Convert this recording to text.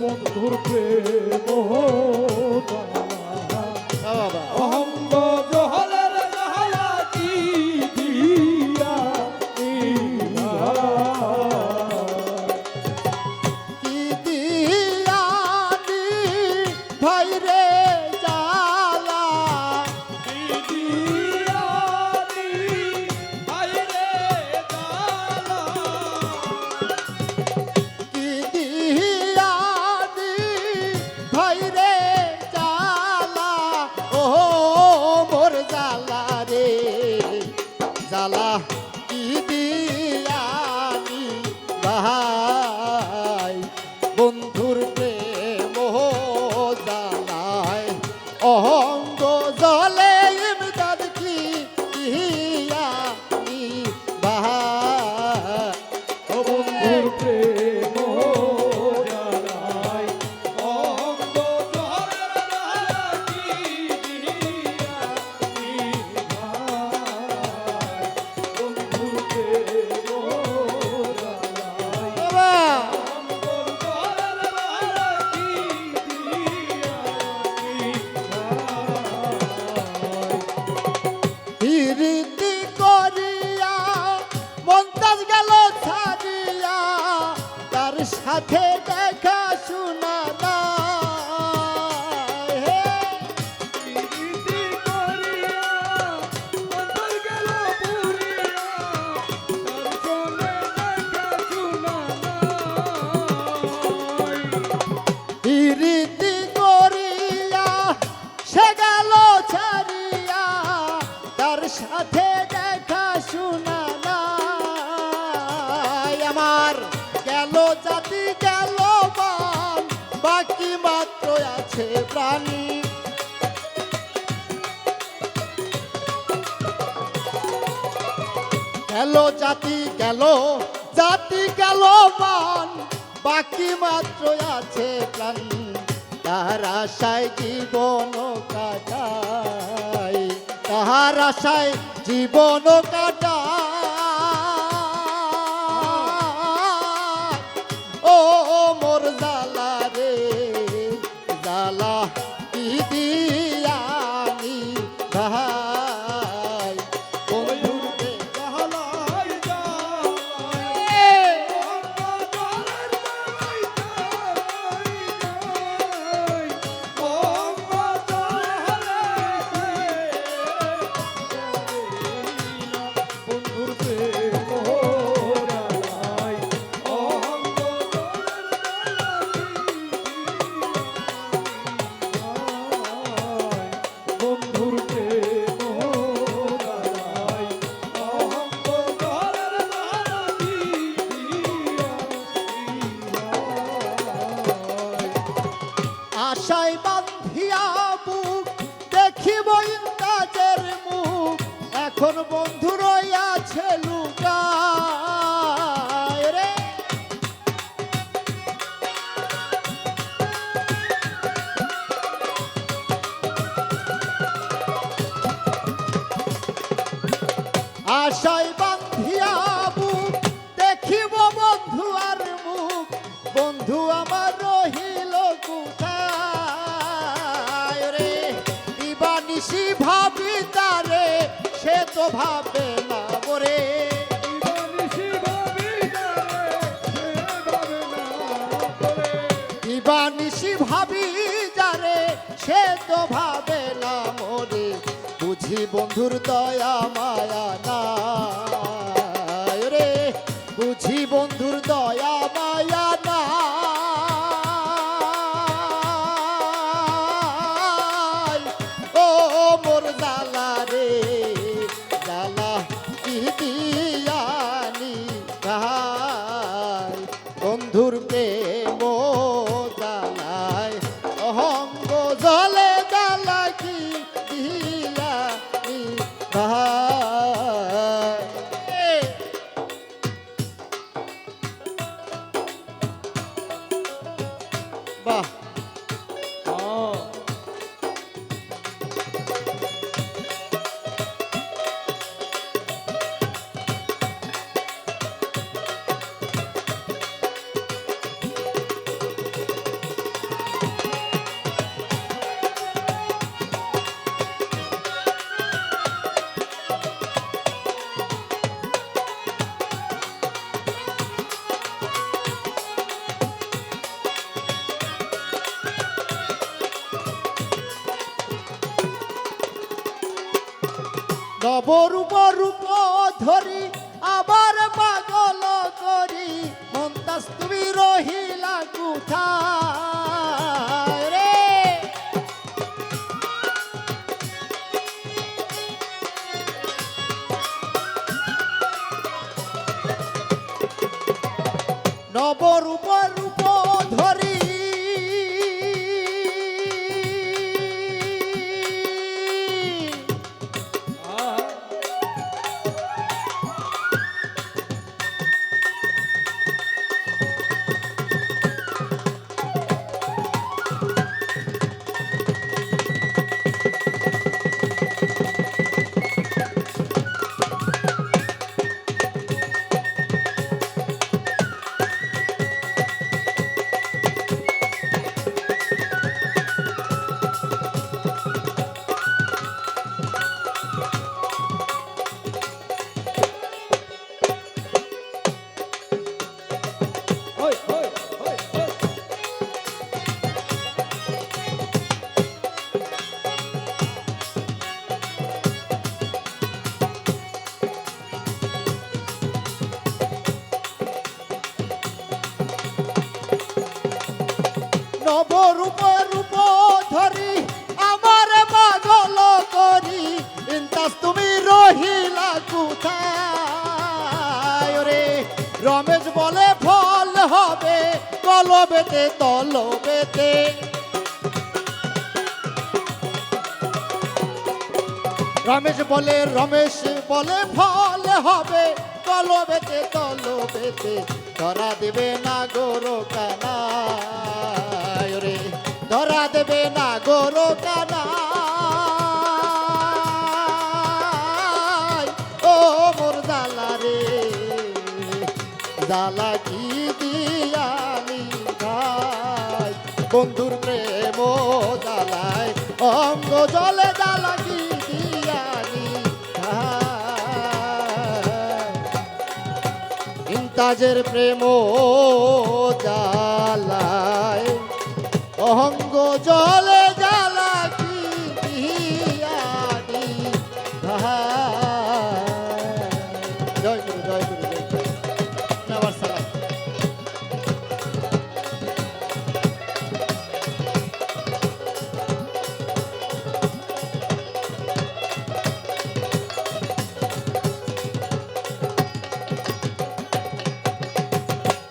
বন্ধুর প্রেম জ্বালা বাবা। তার সাথে দেখা শোনা আমার, গেল জাতি, গেল বাকি মাত্র আছে প্রাণী। গেল জাতি গেল জাতি, গেল বাকি মাত্র আছে প্রাণ। তাহার আশায় জীবন কাটাই। তাহার আশায় জীবন কাটাই। আশায় বান্ধিয়া বুক দেখিব ইন্দাজের মুখ। এখন বন্ধু রইয়াছে লুকায় রে। আশায় ভাবে না মরে দিবানিশি ভাবি যারে, সে ভাবে না মরে। বুঝি বন্ধুর দয়া মায়া না। 아! নবরূপ রূপ ধরি আবার পাগল করি। মন্তাস তুমি রহিলা কোথায় রে? নবরূপ কলবেতে তলবেতে। রমেশ বলে রমেশ বলে, ফল হবে। তলবেতে তলবেতে, ধরা দেবে না গরো কানায় রে। ধরা দেবে না গরো কানায় ও মোর জালা রে জালা কি ভাই বন্ধুর প্রেম জ্বালায় অঙ্গ জলে কি দিয়ালি ইন্তাজের প্রেম জ্বালায় অঙ্গ জল